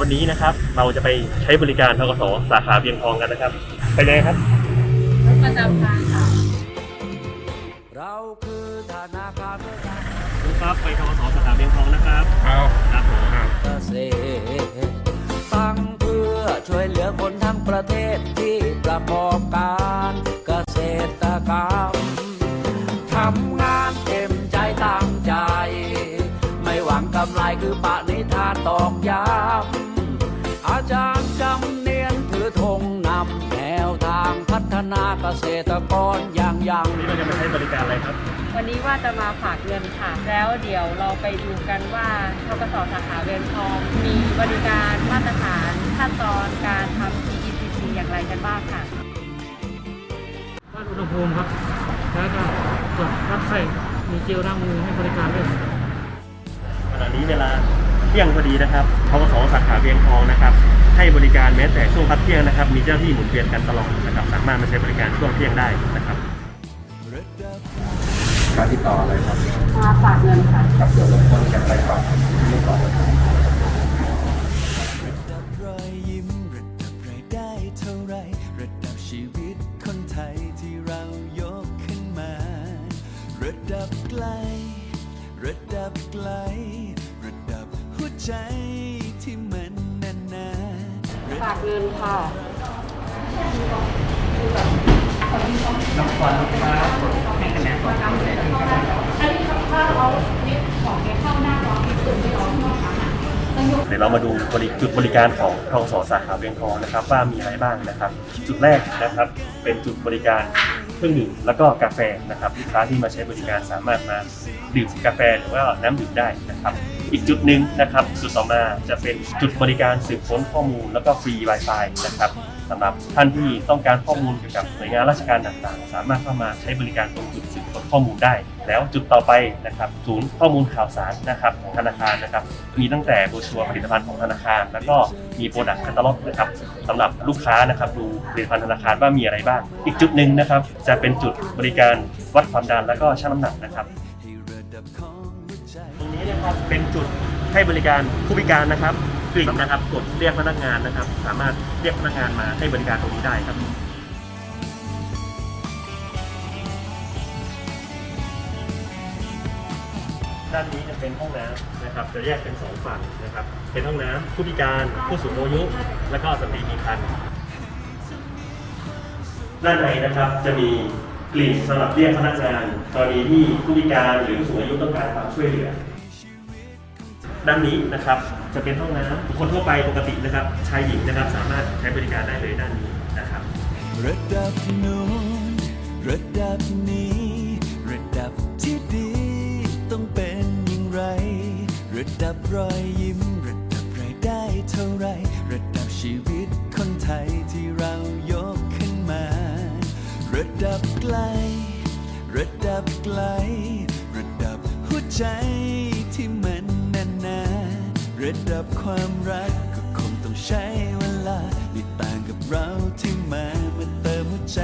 วันนี้นะครับเราจะไปใช้บริการทกสสาขาเวียงทองกันนะครับ ไปเลยครับประจำทางค่ะเราคือธนาคารเพื่อการครับไปทกสสาขาเวียงทองนะครับเอาครับผมเกษตรตั้งเพื่อช่วยเหลือคนทั้งประเทศที่ประกอบการเกษตรกรรมทำงานเต็มใจตั้งใจ ไม่หวังกำไรคือปณิธานตอกย้ำ อาจารย์จำเนียนถือธงนำแนวทางพัฒนาเกษตรกรอย่างยังวันนี้เราจะมาใช้บริการอะไรครับ วันนี้ว่าจะมาฝากเงินค่ะ แล้วเดี๋ยวเราไปดูกันว่าทกสสาขาเวียนทอง มีบริการมาตรฐานขั้นตอนการทำ PECC อย่างไรกันบ้างค่ะวัดอุณหภูมิครับ แล้วก็ตรวจวัดไข้มีเจลล้างมือให้บริการด้วยขณะนี้เวลา เที่ยงพอดีนะครับทกสสาขาเวียงทองนะครับ ให้บริการแม้แต่ช่วงพักเที่ยงนะครับ มีเจ้าหน้าที่หมุนเวียนกันตลอดนะครับ สามารถมาใช้บริการช่วงเที่ยงได้นะครับการติดต่ออะไรครับมาฝากเงินค่ะครับเดี๋ยวรบกวนกันไปก่อนนี่ก่อนนะครับระดับรอยยิ้มระดับรายได้เท่าไรระดับชีวิตคนไทยที่เรายกขึ้นมา ระดับไกล ระดับไกลระดับหัว ใจที่มันแน่นหนาฝากเงินค่ะเดี๋ยวเรามาดูบริจุดบริการของทกสสาขาเวียงทองนะครับ ว่ามีอะไรบ้างนะครับ จุดแรกนะครับเป็นจุดบริการเครื่องดื่มแล้วก็กาแฟนะครับลูกค้าที่มาใช้บริการสามารถมาดื่มกาแฟหรือว่าน้ำดื่มได้นะครับ อีกจุดหนึ่งนะครับจุดต่อมาจะเป็นจุดบริการสืบค้นข้อมูลแล้วก็ฟรี Wi-Fi นะครับสำหรับท่านที่ต้องการข้อมูลเกี่ยวกับหน่วยงานราชการต่างๆ สามารถเข้ามาใช้บริการตรงจุดสืบค้นข้อมูลได้ แล้วจุดต่อไปนะครับศูนย์ข้อมูลข่าวสารนะครับของธนาคารนะครับมีตั้งแต่โบรชัวร์ผลิตภัณฑ์ของธนาคาร แล้วก็มีโปรดักต์คาตาล็อกนะครับสำหรับลูกค้านะครับดูผลิตภัณฑ์ธนาคารว่ามีอะไรบ้าง อีกจุดหนึ่งนะครับจะเป็นจุดบริการวัดความดันแล้วก็ชั่งน้ำหนักนะครับ เป็นจุดให้บริการผู้พิการนะครับกลิ่งนะครับกดเรียกพนักงานนะครับ สามารถเรียกพนักงานมาให้บริการตรงนี้ได้ครับด้านนี้จะเป็นห้องน้ำนะครับ จะแยกเป็นสองฝั่งนะครับ เป็นห้องน้ำผู้พิการ ผู้สูงอายุ และก็สตรีมีครรภ์ด้านในนะครับจะมีกลิ่นสำหรับเรียกพนักงานกรณีที่ผู้พิการหรือผู้สูงอายุต้องการความช่วยเหลือ ด้านนี้นะครับจะเป็นห้องน้ำคนทั่วไปปกตินะครับชายหญิงนะครับสามารถใช้บริการได้เลยด้านนี้นะครับ ระดับนู้นระดับนี้ ระดับที่ดีต้องเป็นอย่างไร ระดับรอยยิ้ม ระดับรายได้เท่าไร ระดับชีวิตคนไทยที่เรายกขึ้นมา ระดับไกล ระดับไกล ระดับหัวใจที่ ระดับความรักก็คงต้องใช้เวลาไม่ต่างกับเราที่มามาเติมหัวใจ